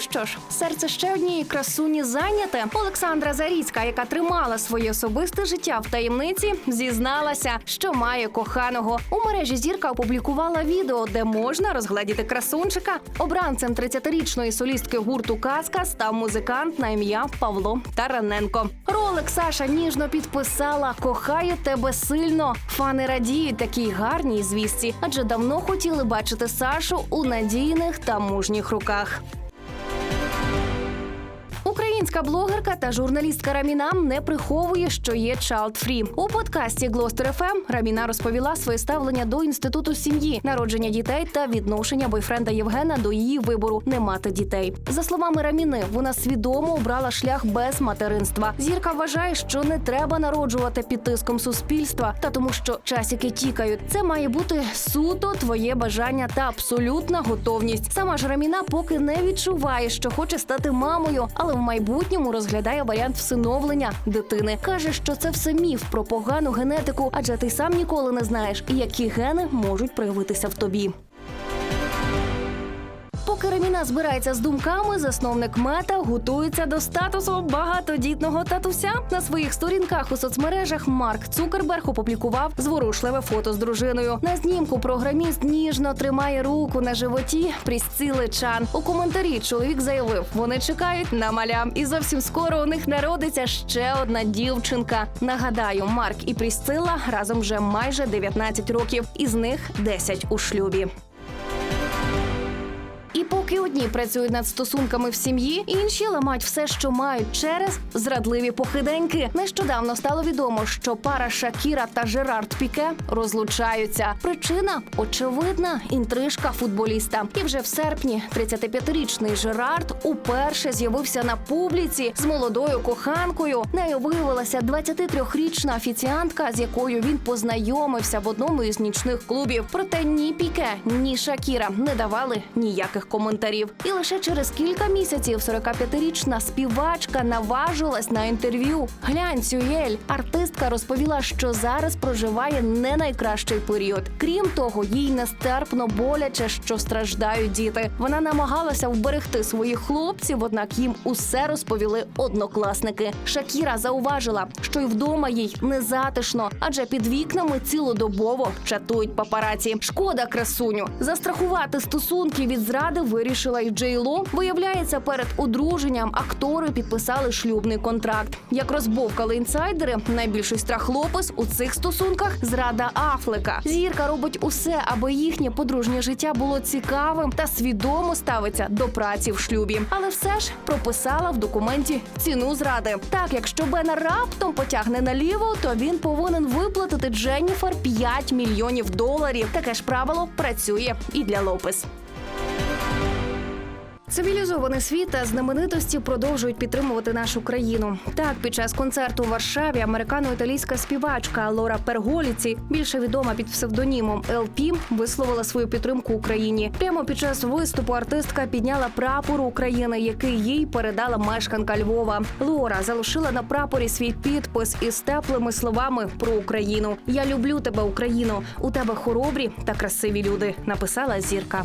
Що ж, серце ще однієї красуні зайняте. Олександра Заріцька, яка тримала своє особисте життя в таємниці, зізналася, що має коханого. У мережі зірка опублікувала відео, де можна розгледіти красунчика. Обранцем 30-річної солістки гурту Казка став музикант на ім'я Павло Тараненко. Ролик Саша ніжно підписала Кохаю тебе сильно. Фани радіють такій гарній звістці, адже давно хотіли бачити Сашу у надійних та мужніх руках. Українська блогерка та журналістка Раміна не приховує, що є child-free. У подкасті Глостер ФМ Раміна розповіла своє ставлення до інституту сім'ї, народження дітей та відношення бойфренда Євгена до її вибору не мати дітей. За словами Раміни, вона свідомо обрала шлях без материнства. Зірка вважає, що не треба народжувати під тиском суспільства, та тому, що часики тікають. Це має бути суто твоє бажання та абсолютна готовність. Сама ж Раміна поки не відчуває, що хоче стати мамою, але в майбутньому розглядає варіант всиновлення дитини. каже, що це все міф про погану генетику, адже ти сам ніколи не знаєш, які гени можуть проявитися в тобі. Поки Реміна збирається з думками, засновник мета готується до статусу багатодітного татуся. На своїх сторінках у соцмережах Марк Цукерберг опублікував зворушливе фото з дружиною. На знімку програміст ніжно тримає руку на животі Прісцили Чан. У коментарі чоловік заявив, вони чекають на маля, і зовсім скоро у них народиться ще одна дівчинка. Нагадаю, Марк і Прісцила разом вже майже 19 років, із них 10 у шлюбі. Поки одні працюють над стосунками в сім'ї, інші ламають все, що мають через зрадливі похиденьки. Нещодавно стало відомо, що пара Шакіра та Жерард Піке розлучаються. Причина очевидна інтрижка футболіста. І вже в серпні 35-річний Жерард уперше з'явився на публіці з молодою коханкою. Нею виявилася 23-річна офіціантка, з якою він познайомився в одному із нічних клубів. Проте ні Піке, ні Шакіра не давали ніяких коментарів. І лише через кілька місяців 45-річна співачка наважилась на інтерв'ю. Глянь, Сюєль, артистка розповіла, що зараз проживає не найкращий період. Крім того, їй нестерпно боляче, що страждають діти. Вона намагалася вберегти своїх хлопців, однак їм усе розповіли однокласники. Шакіра зауважила, що й вдома їй не затишно, адже під вікнами цілодобово чатують папараці. Шкода красуню застрахувати стосунки від зради вирішила й Джейло. Виявляється, перед одруженням актори підписали шлюбний контракт. Як розбовкали інсайдери, найбільший страх хлопець у цих стосунках зрада Афлека. Зірка робить усе, аби їхнє подружнє життя було цікавим та свідомо ставиться до праці в шлюбі. Але все ж прописала в документі ціну зради. Так, якщо Бена раптом потягне наліво, то він повинен виплатити Дженніфер 5 мільйонів доларів. Таке ж правило працює і для Лопес. Цивілізований світ та знаменитості продовжують підтримувати нашу країну. Так, під час концерту у Варшаві американо-італійська співачка Лора Перголіці, більше відома під псевдонімом ЛП, висловила свою підтримку Україні. Прямо під час виступу артистка підняла прапор України, який їй передала мешканка Львова. Лора залишила на прапорі свій підпис із теплими словами про Україну. Я люблю тебе, Україно. У тебе хоробрі та красиві люди. Написала зірка.